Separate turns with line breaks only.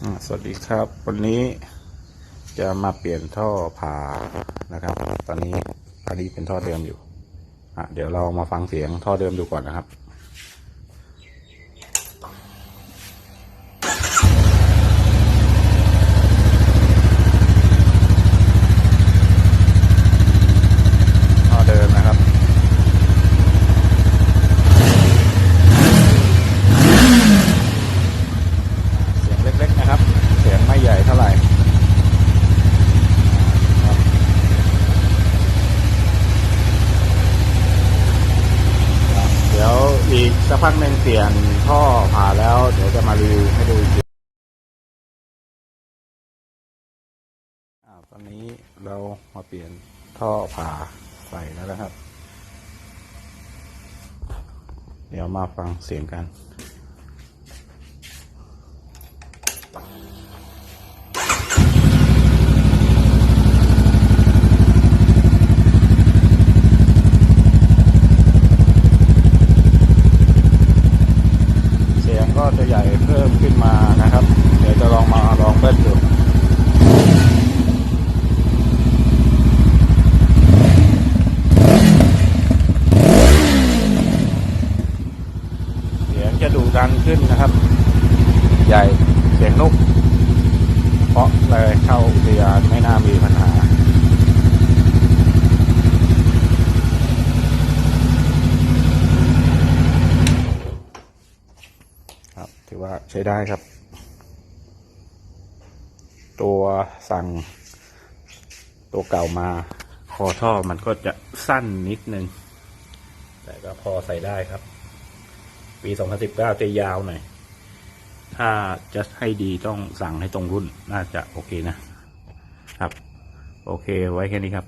สวัสดีครับ วันนี้จะมาเปลี่ยนท่อผ่านะครับ ตอนนี้ตอนนี้เป็นท่อเดิมอยู่อะเดี๋ยวเรามาฟังเสียงท่อเดิมดูก่อนนะครับ ท่อเดิมนะครับ เสียงเล็กๆนะครับ เสียงไม่ใหญ่เท่าไหร่ครับเดี๋ยวอีก สักพักหนึ่งเปลี่ยนท่อผ่าแล้ว เดี๋ยวจะมารีวิวให้ดูอีกทีตอนนี้เรามาเปลี่ยนท่อผ่าใส่แล้วนะครับ เดี๋ยวมาฟังเสียงกัน เสียงก็จะใหญ่เพิ่มขึ้นมานะครับ เดี๋ยวจะลองมาลองเบิ้ลดูเสียงจะ ดูดังขึ้นนะครับ ใหญ่เสียงนุกเพราะเลยเข้าอุทยานไม่น่ามีปัญหาครับถือว่าใช้ได้ครับ ตัวสั่ง ตัวเก่ามา คอท่อมันก็จะสั้นนิดนึง แต่ก็พอใส่ได้ครับ ปี2019จะยาวหน่อย ถ้าจะให้ดีต้องสั่งให้ตรงรุ่นน่าจะโอเคนะครับ โอเคไว้แค่นี้ครับ